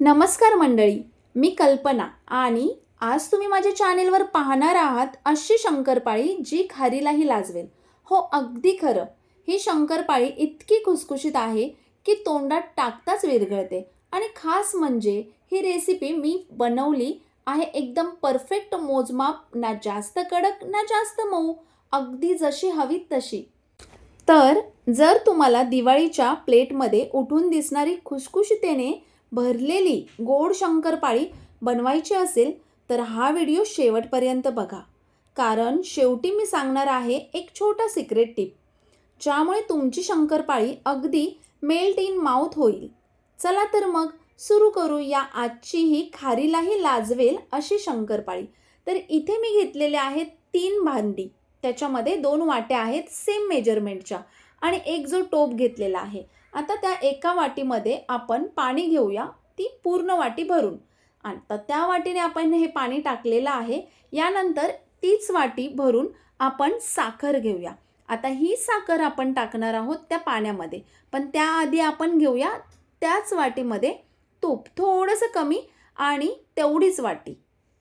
नमस्कार मंडळी मी कल्पना आणि आज तुम्ही माझ्या चॅनेलवर पाहणार आहात अशी शंकरपाळी जी खारीलाही लाजवेल. हो अगदी खरं. ही शंकरपाळी इतकी खुसखुशीत आहे की तोंडात टाकताच विरघळते. आणि खास म्हणजे ही रेसिपी मी बनवली आहे एकदम परफेक्ट मोजमाप ना जास्त कडक ना जास्त मऊ. अगदी जशी हवी तशी. तर जर तुम्हाला दिवाळीच्या प्लेटमध्ये उठून दिसणारी खुसखुशीतेने भरलेली गोड शंकरपाळी बनवायची असेल तर हा व्हिडिओ शेवटपर्यंत बघा. कारण शेवटी मी सांगणार आहे एक छोटा सिक्रेट टिप ज्यामुळे तुमची शंकरपाळी अगदी मेल्ट इन माउथ होईल. चला तर मग सुरू करू या आजची ही खारीलाही लाजवेल अशी शंकरपाळी. तर इथे मी घेतलेले आहेत तीन भांडी. त्याच्यामध्ये दोन वाट्या आहेत सेम मेजरमेंटच्या आणि एक जो टोप घेतलेला आहे. आता त्या एका वाटीमध्ये आपण पाणी घेऊया ती पूर्ण वाटी भरून. आता त्या वाटीने आपण हे पाणी टाकलेलं आहे यानंतर तीच वाटी भरून आपण साखर घेऊया. आता ही साखर आपण टाकणार आहोत त्या पाण्यामध्ये पण त्याआधी आपण घेऊया त्याच वाटीमध्ये तूप थोडंसं कमी आणि तेवढीच वाटी.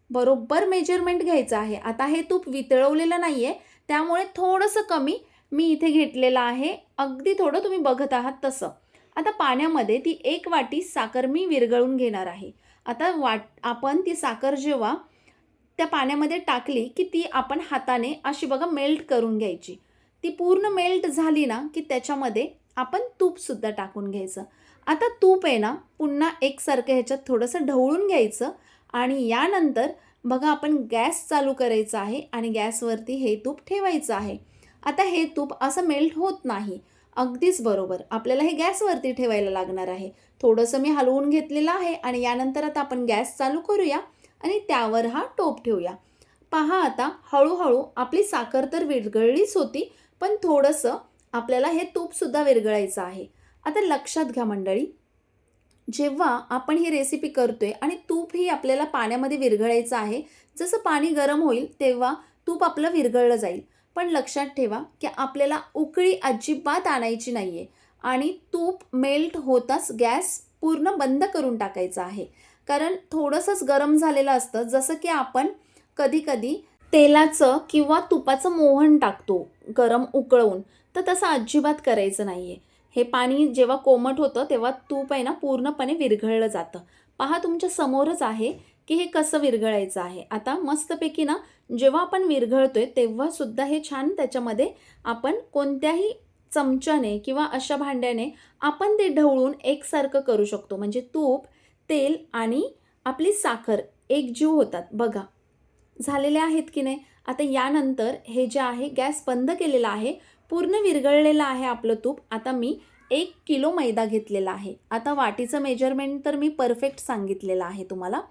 बरोबर मेजरमेंट घ्यायचं आहे. आता हे तूप वितळवलेलं नाही आहे त्यामुळे थोडंसं कमी मी इथे घेतलेलं आहे. अगदी थोडं तुम्ही बघत आहात तसं. आता पाण्यामध्ये ती एक वाटी साखर मी विरघळून घेणार आहे. आता वाट आपण ती साखर जेव्हा त्या पाण्यामध्ये टाकली की ती आपण हाताने अशी बघा मेल्ट करून घ्यायची. ती पूर्ण मेल्ट झाली ना की त्याच्यामध्ये आपण तूपसुद्धा टाकून घ्यायचं. आता तूप आहे ना पुन्हा एकसारखं ह्याच्यात थोडंसं ढवळून घ्यायचं आणि यानंतर बघा आपण गॅस चालू करायचा आहे आणि गॅसवरती हे तूप ठेवायचं आहे. आता हे तूप असं मेल्ट होत नाही. अगदीच बरोबर. आपल्याला हे गॅसवरती ठेवायला लागणार आहे. थोडंसं मी हलवून घेतलेलं आहे आणि यानंतर आता आपण गॅस चालू करूया आणि त्यावर हा टोप ठेवूया. पहा आता हळूहळू आपली साखर तर विरघळलीच होती पण थोडंसं आपल्याला हे तूपसुद्धा विरघळायचं आहे. आता लक्षात घ्या मंडळी. जेव्हा आपण ही रेसिपी करतोय आणि तूप ही आपल्याला पाण्यामध्ये विरघळायचं आहे जसं पाणी गरम होईल तेव्हा तूप आपलं विरघळलं जाईल. पण लक्षात ठेवा की आपल्याला उकळी अजिबात आणायची नाही आहे आणि तूप मेल्ट होताच गॅस पूर्ण बंद करून टाकायचा आहे. कारण थोडंसंच गरम झालेलं असतं जसं की आपण कधीकधी तेलाचं किंवा तुपाचं मोहन टाकतो गरम उकळवून तर तसं अजिबात करायचं नाही आहे हे पाणी जेव्हा कोमट होतं तेव्हा तूप आहे ना पूर्णपणे विरघळलं जातं. पहा तुमच्या समोरच आहे की हे कसं विरघळायचं आहे? आता मस्तपैकी ना जेव्हा आपण विरघळतोय तेव्हा सुद्धा हे छान त्याच्यामध्ये आपण कोणत्याही चमच्याने किंवा अशा भांड्याने आपण ते ढवळून एकसारखं करू शकतो. म्हणजे तूप तेल आणि आपली साखर एकजीव होतात. बघा झालेले आहेत की नाही? आता यानंतर हे जे आहे गॅस बंद केलेला आहे पूर्ण विरघळलेलं आहे आपलं तूप. आता मी एक किलो मैदा घेतलेला आहे. आता वाटीचं मेजरमेंट तर मी परफेक्ट सांगितलेलं आहे तुम्हाला.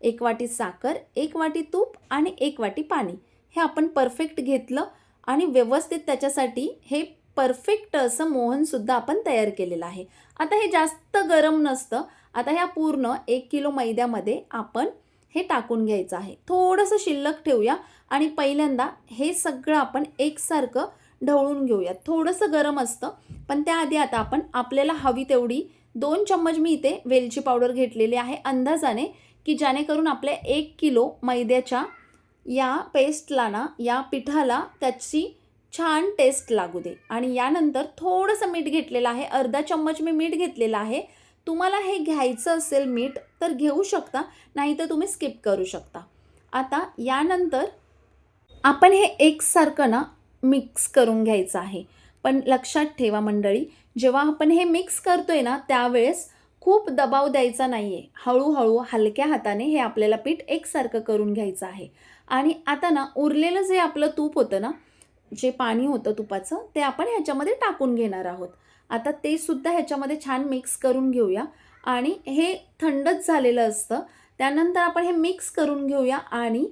एक वाटी साखर एक वाटी तूप आणि एक वाटी पाणी. हे आपण परफेक्ट घेतलं आणि व्यवस्थित त्याच्यासाठी हे परफेक्ट असं मोहनसुद्धा आपण तयार केलेलं आहे. आता हे जास्त गरम नसतं. आता ह्या पूर्ण एक किलो मैद्यामध्ये आपण हे टाकून घ्यायचं आहे. थोडंसं शिल्लक ठेवूया आणि पहिल्यांदा हे सगळं आपण एकसारखं ढवळून घेऊया. थोडंसं गरम असतं पण त्याआधी आता आपण आपल्याला हवी तेवढी दोन चम्मच मी इथे वेलची पावडर घेतलेली आहे अंदाजाने. की जेणेकरून आपल्या एक किलो मैद्याच्या या पेस्टला ना या पिठाला त्याची छान टेस्ट लागू दे. आणि यानंतर थोडंसं मीठ घेतलेलं आहे. अर्धा चम्मच मी मीठ घेतलेलं आहे. तुम्हाला हे घ्यायचं असेल मीठ तर घेऊ शकता नाही तर तुम्ही स्किप करू शकता. आता यानंतर आपण हे एकसारखं ना मिक्स करून घ्यायचं आहे. पण लक्षात ठेवा मंडळी जेव्हा आपण हे मिक्स करतोय ना त्यावेळेस खूप दबाव द्यायचा नाही आहे हळूहळू हलक्या हाताने हे आपल्याला पीठ एकसारखं करून घ्यायचं आहे. आणि आता ना उरलेलं जे आपलं तूप होतं ना जे पाणी होतं तुपाचं ते आपण ह्याच्यामध्ये टाकून घेणार आहोत. आता ते सुद्धा ह्याच्यामध्ये छान मिक्स करून घेऊया. आणि हे थंडच झालेलं असतं. त्यानंतर आपण हे मिक्स करून घेऊया आणि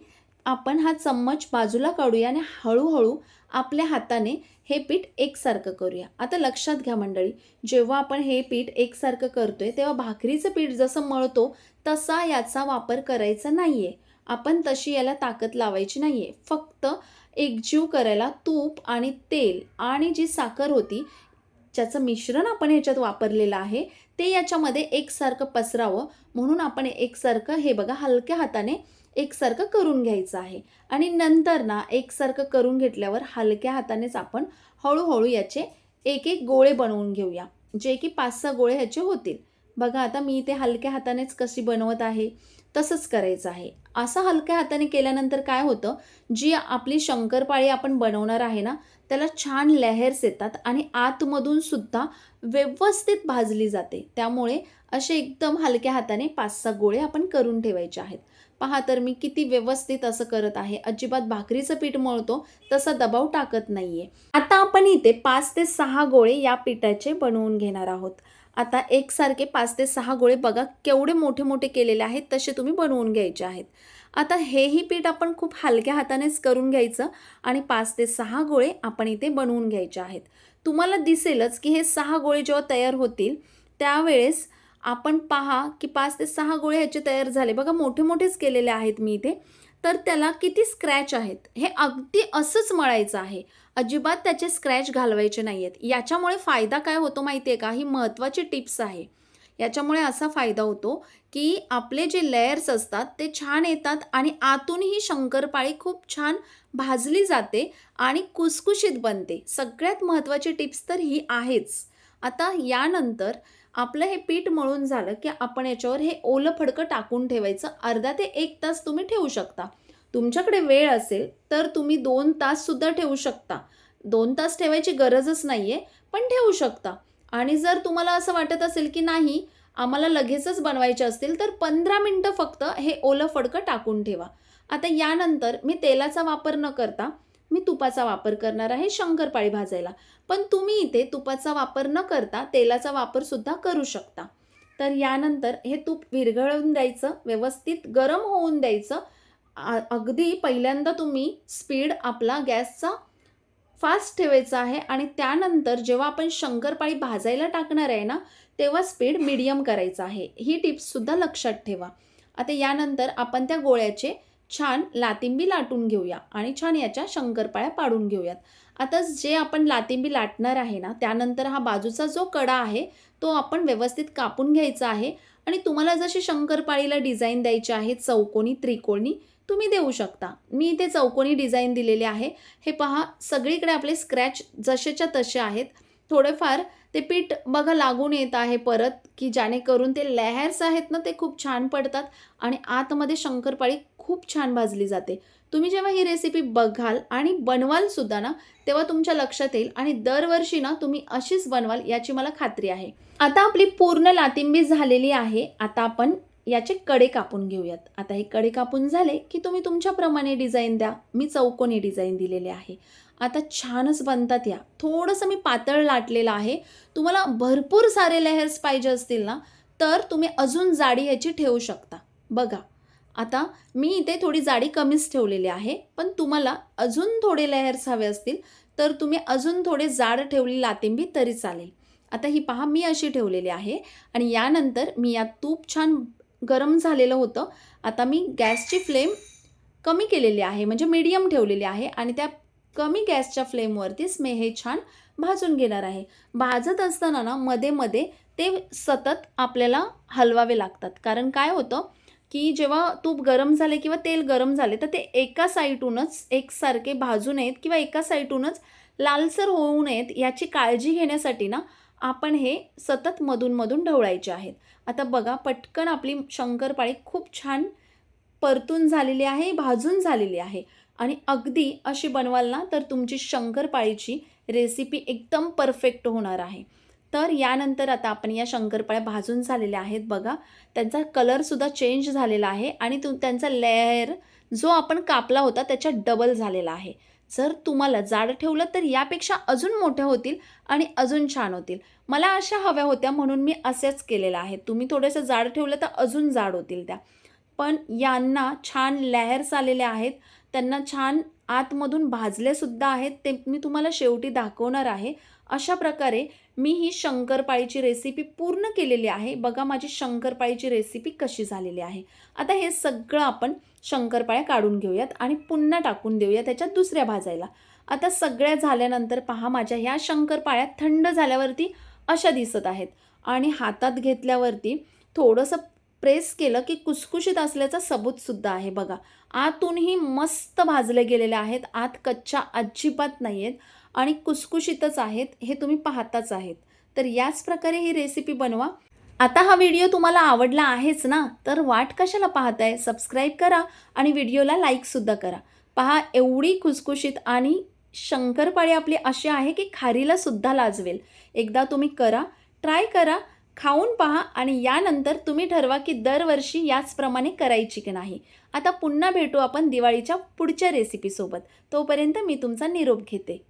आपण हा चम्मच बाजूला काढूया आणि हळूहळू आपल्या हाताने हे पीठ एकसारखं करूया. आता लक्षात घ्या मंडळी जेव्हा आपण हे पीठ एकसारखं करतोय तेव्हा भाकरीचं पीठ जसं मळतो तसा याचा वापर करायचा नाही आहे आपण तशी याला ताकद लावायची नाही आहे फक्त एकजीव करायला तूप आणि तेल आणि जी साखर होती ज्याचं मिश्रण आपण ह्याच्यात वापरलेलं आहे ते याच्यामध्ये एकसारखं पसरावं. म्हणून आपण एकसारखं हे बघा हलक्या हाताने एकसारखं करून घ्यायचं आहे. आणि नंतर ना एकसारखं करून घेतल्यावर हलक्या हातानेच आपण हळूहळू याचे एक एक गोळे बनवून घेऊया. जे की पाच सहा गोळे ह्याचे होतील. बघा आता मी इथे हलक्या हातानेच कशी बनवत आहे. तसंच करायचं आहे. असं हलक्या हाताने केल्यानंतर काय होतं? जी आपली शंकरपाळी आपण बनवणार आहे ना त्याला छान लेहर्स येतात आणि आतमधून सुद्धा व्यवस्थित भाजली जाते. त्यामुळे असे एकदम हलक्या हाताने पाच सहा गोळे आपण करून ठेवायचे आहेत. पहा तर मी किती व्यवस्थित असं करत आहे. अजिबात भाकरीचं पीठ मळतो तसा दबाव टाकत नाहीये. आता आपण इथे पाच ते सहा गोळे या पिठाचे बनवून घेणार आहोत. आता एकसारखे पाच ते सहा गोळे बघा केवढे मोठे मोठे केलेले आहेत तसे तुम्ही बनवून घ्यायचे आहेत. आता हेही पीठ आपण खूप हलक्या हातानेच करून घ्यायचं आणि पाच ते सहा गोळे आपण इथे बनवून घ्यायचे आहेत. तुम्हाला दिसेलच की हे सहा गोळे जेव्हा तयार होतील त्यावेळेस आपण पहा की पाच ते सहा गोळे ह्याचे तयार झाले. बघा मोठे मोठेच केलेले आहेत मी इथे. तर त्याला किती स्क्रॅच आहेत? हे अगदी असंच मळायचं आहे. अजिबात त्याचे स्क्रॅच घालवायचे नाही आहेत याच्यामुळे फायदा काय होतो माहिती आहे का? ही महत्त्वाची टिप्स आहे. याच्यामुळे असा फायदा होतो की आपले जे लेयर्स असतात ते छान येतात आणि आतूनही शंकरपाळी खूप छान भाजली जाते आणि कुसकुशीत बनते. सगळ्यात महत्त्वाची टिप्स तर ही आहेच. आता यानंतर आपलं हे पीठ मळून झालं की आपण याच्यावर हे ओलं फडकं टाकून ठेवायचं. अर्धा ते एक तास तुम्ही ठेवू शकता. तुमच्याकडे वेळ असेल तर तुम्ही दोन ताससुद्धा ठेवू शकता. दोन तास ठेवायची गरजच नाही आहे पण ठेवू शकता. आणि जर तुम्हाला असं वाटत असेल की नाही आम्हाला लगेचच बनवायचे असतील तर पंधरा मिनटं फक्त हे ओलं फडकं टाकून ठेवा. आता यानंतर मी तेलाचा वापर न करता मी तुपाचा वापर करणार आहे शंकरपाळी भाजायला. पण तुम्ही इथे तुपाचा वापर न करता तेलाचा वापरसुद्धा करू शकता. तर यानंतर हे तूप विरघळून द्यायचं व्यवस्थित गरम होऊन द्यायचं. अगदी पहिल्यांदा तुम्ही स्पीड आपला गॅसचा फास्ट ठेवायचा आहे आणि त्यानंतर जेव्हा आपण शंकरपाळी भाजायला टाकणार आहे ना तेव्हा स्पीड मिडियम करायचं आहे. ही टिप्ससुद्धा लक्षात ठेवा. आता यानंतर आपण त्या गोळ्याचे छान लातिंबी लाटून घेऊया आणि छान याच्या शंकरपाळ्या पाडून घेऊयात. आता जे आपण लातिंबी लाटणार आहे ना त्यानंतर हा बाजूचा जो कडा आहे तो आपण व्यवस्थित कापून घ्यायचा आहे. आणि तुम्हाला जशी शंकरपाळीला डिझाईन द्यायची आहे चौकोनी त्रिकोणी तुम्ही देऊ शकता. मी इथे चौकोनी डिझाईन दिलेले आहे. हे पहा सगळीकडे आपले स्क्रॅच जसेच्या तसे आहेत. थोडेफार ते पीठ बघा लागून येत आहे परत की जेणेकरून ते लेहर्स आहेत ना ते खूप छान पडतात आणि आतमध्ये शंकरपाळी खूप छान भाजली जाते. तुम्ही जेव्हा ही रेसिपी बघाल आणि बनवाल सुद्धा ना तेव्हा तुमच्या लक्षात येईल आणि दरवर्षी ना तुम्ही अशीच बनवाल याची मला खात्री आहे. आता आपली पूर्ण लातिंबी झालेली आहे. आता आपण याचे कडे कापून घेऊयात. आता हे कडे कापून झाले की तुम्ही तुमच्याप्रमाणे डिझाईन द्या. मी चौकोनी डिझाईन दिलेले आहे. आता छानच बनतात या. थोडंसं मी पातळ लाटलेलं आहे. तुम्हाला भरपूर सारे लेहर्स पाहिजे असतील ना तर तुम्ही अजून जाडी याची ठेवू शकता. बघा. आता मी इथे थोडी जाडी कमीच ठेवलेली आहे पण तुम्हाला अजून थोडे लेहर्स हवे असतील तर तुम्ही अजून थोडे जाड ठेवली लातिंबी तरी चालेल. आता ही पहा मी अशी ठेवलेली आहे आणि यानंतर मी यात तूप छान गरम झालेलं होतं. आता मी गॅसची फ्लेम कमी केलेली आहे म्हणजे मीडियम ठेवलेली आहे आणि त्या कमी गॅसच्या फ्लेमवरतीच मी हे छान भाजून घेणार आहे. भाजत असताना ना मध्ये मध्ये ते सतत आपल्याला हलवावे लागतात. कारण काय होतं की जेव्हा तूप गरम झाले किंवा तेल गरम झाले तर ते एका साईडूनच एकसारखे भाजू नयेत किंवा एका साईडूनच लालसर होऊ नयेत याची काळजी घेण्यासाठी ना आपण हे सतत मधूनमधून ढवळायचे आहेत. आता बघा पटकन आपली शंकरपाळी खूप छान परतून झालेली आहे भाजून झालेली आहे. आणि अगदी अशी बनवाल ना तर तुमची शंकरपाळीची रेसिपी एकदम परफेक्ट होणार आहे. तर यानंतर आता आपण या शंकरपाळ्या भाजून झालेल्या आहेत बघा. त्यांचा कलरसुद्धा चेंज झालेला आहे आणि तु त्यांचा लेअर जो आपण कापला होता त्याच्या डबल झालेला आहे. जर तुम्हाला जाड ठेवलं तर यापेक्षा अजून मोठ्या होतील आणि अजून छान होतील. मला अशा हव्या होत्या म्हणून मी असेच केलेलं आहे. तुम्ही थोडंसं जाड ठेवलं तर अजून जाड होतील त्या. पण यांना छान लेहर्स आलेल्या आहेत. त्यांना छान आतमधून भाजलेसुद्धा आहेत ते मी तुम्हाला शेवटी दाखवणार आहे. अशा प्रकारे मी ही शंकरपाळीची रेसिपी पूर्ण केलेली आहे. बघा माझी शंकरपाळीची रेसिपी कशी झालेली आहे. आता हे सगळं आपण शंकरपाळ्या काढून घेऊयात आणि पुन्हा टाकून देऊया त्याच्यात दुसऱ्या भाजायला. आता सगळ्या झाल्यानंतर पहा माझ्या ह्या शंकरपाळ्या थंड झाल्यावरती अशा दिसत आहेत. आणि हातात घेतल्यावरती थोडंसं प्रेस केलं की कुसकुशीत असल्याचा सबूतसुद्धा आहे बघा. आतूनही मस्त भाजले गेलेले आहेत. आत कच्च्या अजिबात नाही आहेत आणि कुसकुशीतच आहेत हे तुम्ही पाहताच आहेत. तर याच प्रकारे ही रेसिपी बनवा. आता हा व्हिडिओ तुम्हाला आवडला आहेच ना? तर वाट कशाला पाहताय? सबस्क्राईब करा आणि व्हिडिओला लाईकसुद्धा करा. पहा एवढी खुसखुशीत आणि शंकरपाळी आपली अशी आहे की खारीला सुद्धा लाजवेल. एकदा तुम्ही करा ट्राय करा खाऊन पहा आणि यानंतर तुम्ही ठरवा की दरवर्षी याचप्रमाणे करायची की नाही. आता पुन्हा भेटू आपण दिवाळीच्या पुढच्या रेसिपीसोबत तोपर्यंत मी तुमचा निरोप घेते.